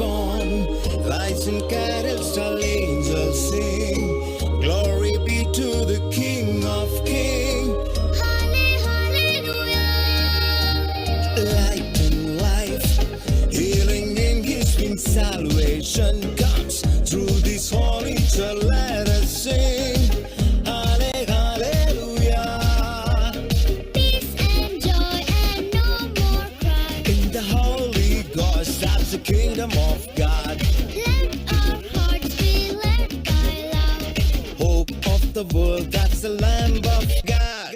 born. Lights and carols, all angels sing. Glory be to the King of Kings. Hallelujah. Light and life, healing in His wing, salvation the world, that's the Lamb of God.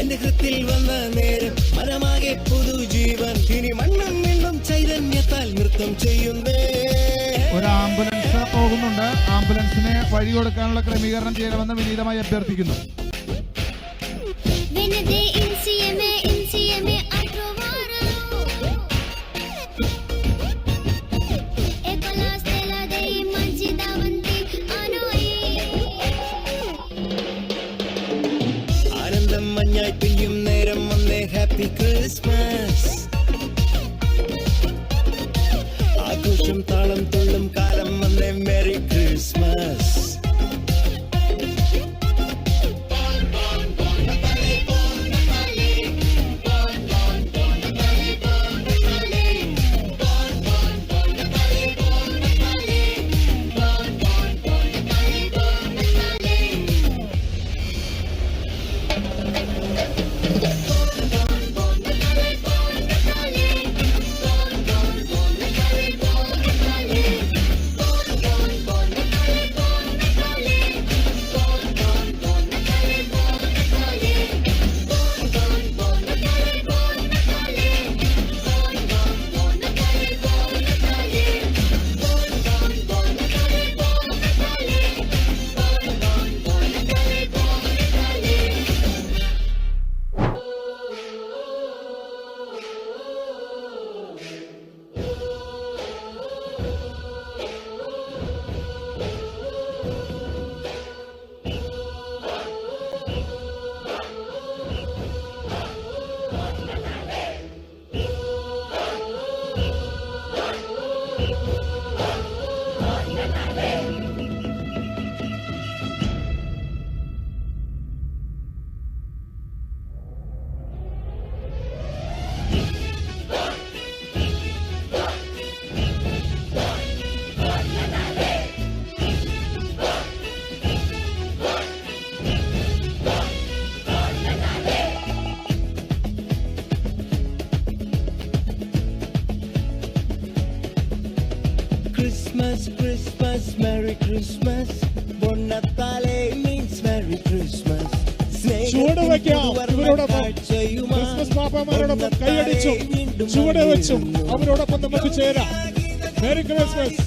എന്റെ ഹൃത്തിൽ വന്ന നേരം മനമാകെ പുതുജീവൻ ഇനി മണ്ണും വീണ്ടും ചൈതന്യത്താൽ നൃത്തം ചെയ്യുന്നേ. ഒരു ആംബുലൻസ് പോകുന്നുണ്ട്. ആംബുലൻസിന് വഴി കൊടുക്കാനുള്ള ക്രമീകരണം ചെയ്യണമെന്ന് വിനീതമായി അഭ്യർത്ഥിക്കുന്നു. താളം തുള്ളും കാലം വന്നേ മെറി ക്രിസ്മസ് ചുവട് വയ്ക്കാം. ഇവരോടൊപ്പം ക്രിസ്മസ് പാപ്പാമാരോടൊപ്പം കൈയടിച്ചും ചുവട് വെച്ചും അവരോടൊപ്പം നമുക്ക് ചേരാം. Merry Christmas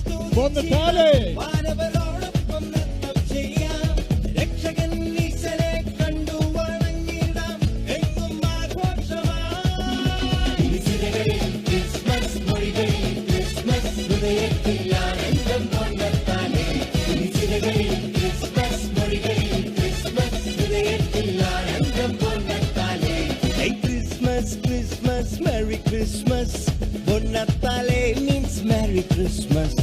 Christmas. Buon Natale means Merry Christmas.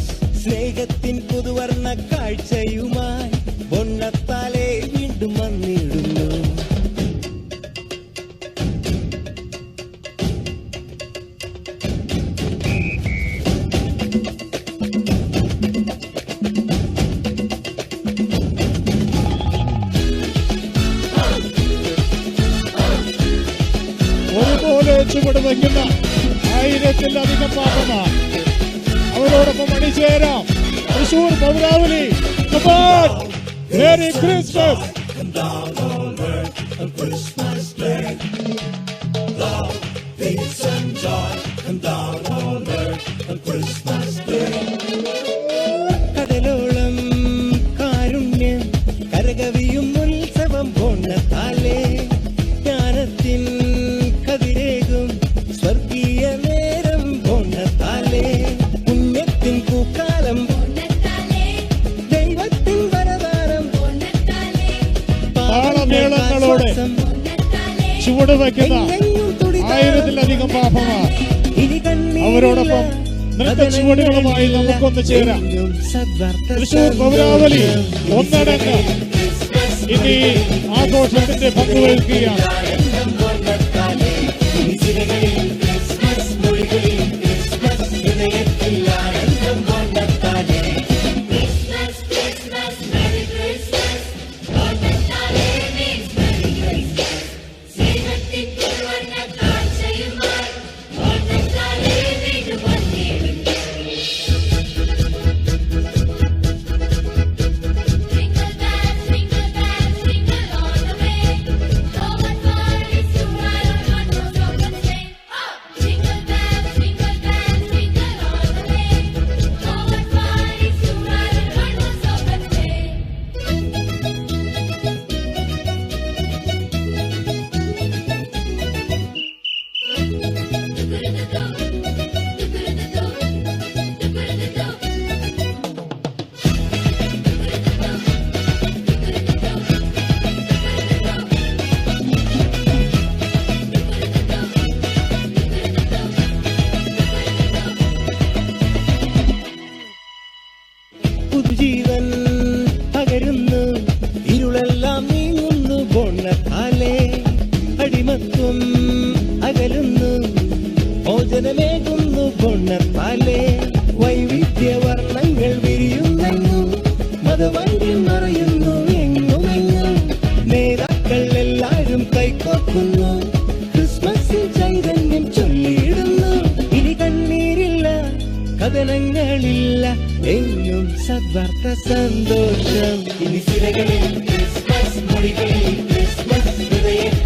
ചുവട് ആയിരത്തിലധികം പാപ്പമാർ അവരോടൊപ്പം അണിചേരാം. തൃശൂർ പൗരാവലി. മേരി ക്രിസ്മസ് കടലോളം ചുവട് വയ്ക്കുന്ന ആയിരത്തിലധികം പാപമാർ. അവരോടൊപ്പം നൃത്ത ചുവടുകളുമായി നമുക്കൊന്ന് ചേരാം. തൃശൂർ പൗരാവലി ഒന്നടങ്ക. ഇനി ആഘോഷത്തിന്റെ പങ്കുവയ്ക്കുകയാണ് കാലേ അടിമത്വം അകലുന്നു. മോചനമേകുന്നു കൊണ്ണർപ്പാലേ വൈവിധ്യ വർണങ്ങൾ വിരിയുന്നെങ്ങും മതവൈര്യം നിറയുന്നു എങ്ങുമെങ്ങും. നേതാക്കൾ എല്ലാരും കൈക്കോക്കുന്നു ക്രിസ്മസിൽ ചൈതന്യം ചൊല്ലിയിടുന്നു. ഇനി കണ്ണീരില്ല കഥനങ്ങളില്ല. എങ്ങും സദ്വാർത്ത സന്തോഷം. ഇനി സിരകളിൽ ക്രിസ്മസ് മുറികളിൽ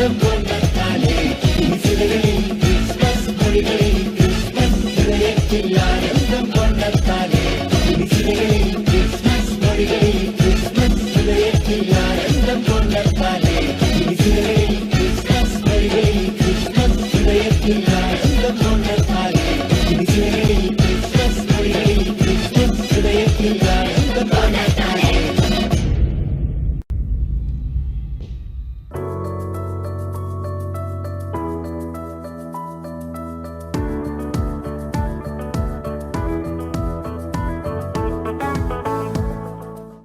the